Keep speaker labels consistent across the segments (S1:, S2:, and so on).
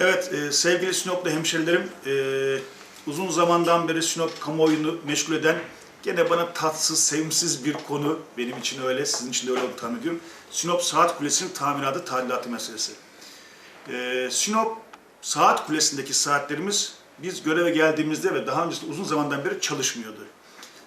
S1: Evet, e, sevgili Sinoplu hemşerilerim, e, uzun zamandan beri Sinop kamuoyunu meşgul eden, gene bana tatsız, sevimsiz bir konu, benim için öyle, sizin için de öyle tahmin ediyorum. Sinop Saat Kulesi'nin tamiratı, tadilatı meselesi. E, Sinop Saat Kulesi'ndeki saatlerimiz, biz göreve geldiğimizde ve daha öncesinde uzun zamandan beri çalışmıyordu.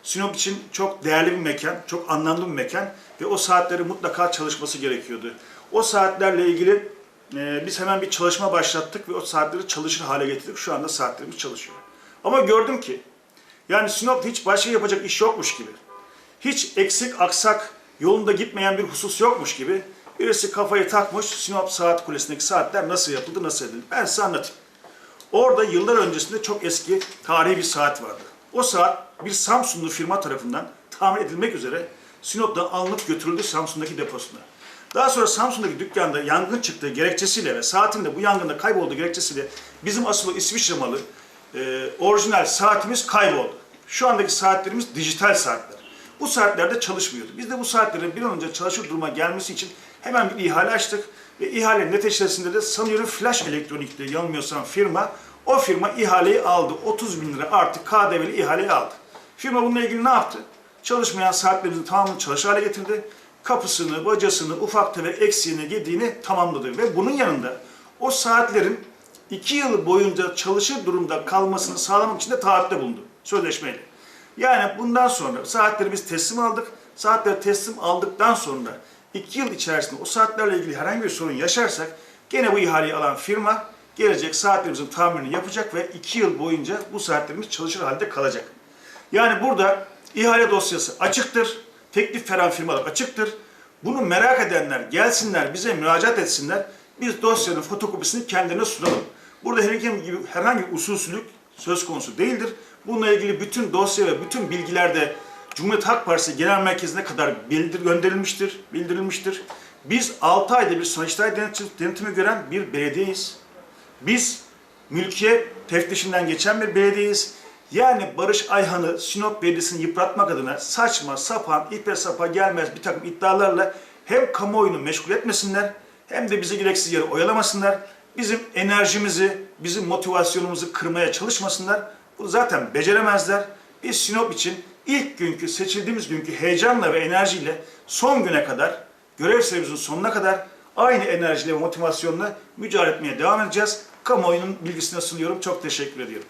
S1: Sinop için çok değerli bir mekan, çok anlamlı bir mekan ve o saatleri mutlaka çalışması gerekiyordu. O saatlerle ilgili e, biz hemen bir çalışma başlattık ve o saatleri çalışır hale getirdik. Şu anda saatlerimiz çalışıyor. Ama gördüm ki, yani Sinop'ta hiç başka yapacak iş yokmuş gibi, hiç eksik aksak yolunda gitmeyen bir husus yokmuş gibi birisi kafayı takmış Sinop Saat Kulesi'ndeki saatler nasıl yapıldı, nasıl edildi. Ben size anlatayım. Orada yıllar öncesinde çok eski tarihi bir saat vardı. O saat bir Samsunlu firma tarafından tamir edilmek üzere Sinop'tan alınıp götürüldü Samsun'daki deposuna. Daha sonra Samsun'daki dükkanda yangın çıktığı gerekçesiyle ve saatin de bu yangında kaybolduğu gerekçesiyle bizim asıl İsviçre malı e, orijinal saatimiz kayboldu. Şu andaki saatlerimiz dijital saatler. Bu saatlerde çalışmıyordu. Biz de bu saatlerin bir an önce çalışır duruma gelmesi için hemen bir ihale açtık. Ve ihalenin neticesinde de sanıyorum Flash Elektronik'te yanılmıyorsam firma, o firma ihaleyi aldı. 30 bin lira artı KDV'li ihaleyi aldı. Firma bununla ilgili ne yaptı? Çalışmayan saatlerimizin tamamını çalışır hale getirdi. Kapısını, bacasını, ufak tefek eksiğini, gediğini tamamladı. Ve bunun yanında o saatlerin iki yıl boyunca çalışır durumda kalmasını sağlamak için de taahhütte bulundu. Sözleşmeyle. Yani bundan sonra saatleri biz teslim aldık. Saatleri teslim aldıktan sonra iki yıl içerisinde o saatlerle ilgili herhangi bir sorun yaşarsak gene bu ihaleyi alan firma gelecek saatlerimizin tamirini yapacak ve iki yıl boyunca bu saatlerimiz çalışır halde kalacak. Yani burada ihale dosyası açıktır. Teklif veren firmalar açıktır. Bunu merak edenler gelsinler bize müracaat etsinler. Biz dosyanın fotokopisini kendilerine sunalım. Burada herhangi gibi herhangi bir usulsüzlük söz konusu değildir. Bununla ilgili bütün dosya ve bütün bilgiler de Cumhuriyet Halk Partisi Genel Merkezi'ne kadar bildir, gönderilmiştir, bildirilmiştir. Biz 6 ayda bir Sayıştay denetim, denetimi gören bir belediyeyiz. Biz mülkiye teftişinden geçen bir belediyeyiz. Yani Barış Ayhan'ı Sinop Belediyesi'ni yıpratmak adına saçma sapan, ipe sapa gelmez bir takım iddialarla hem kamuoyunu meşgul etmesinler hem de bizi gereksiz yere oyalamasınlar. Bizim enerjimizi, bizim motivasyonumuzu kırmaya çalışmasınlar. Bunu zaten beceremezler. Biz Sinop için ilk günkü, seçildiğimiz günkü heyecanla ve enerjiyle son güne kadar, görev süremizin sonuna kadar aynı enerjiyle ve motivasyonla mücadele etmeye devam edeceğiz. Kamuoyunun bilgisine sunuyorum. Çok teşekkür ediyorum.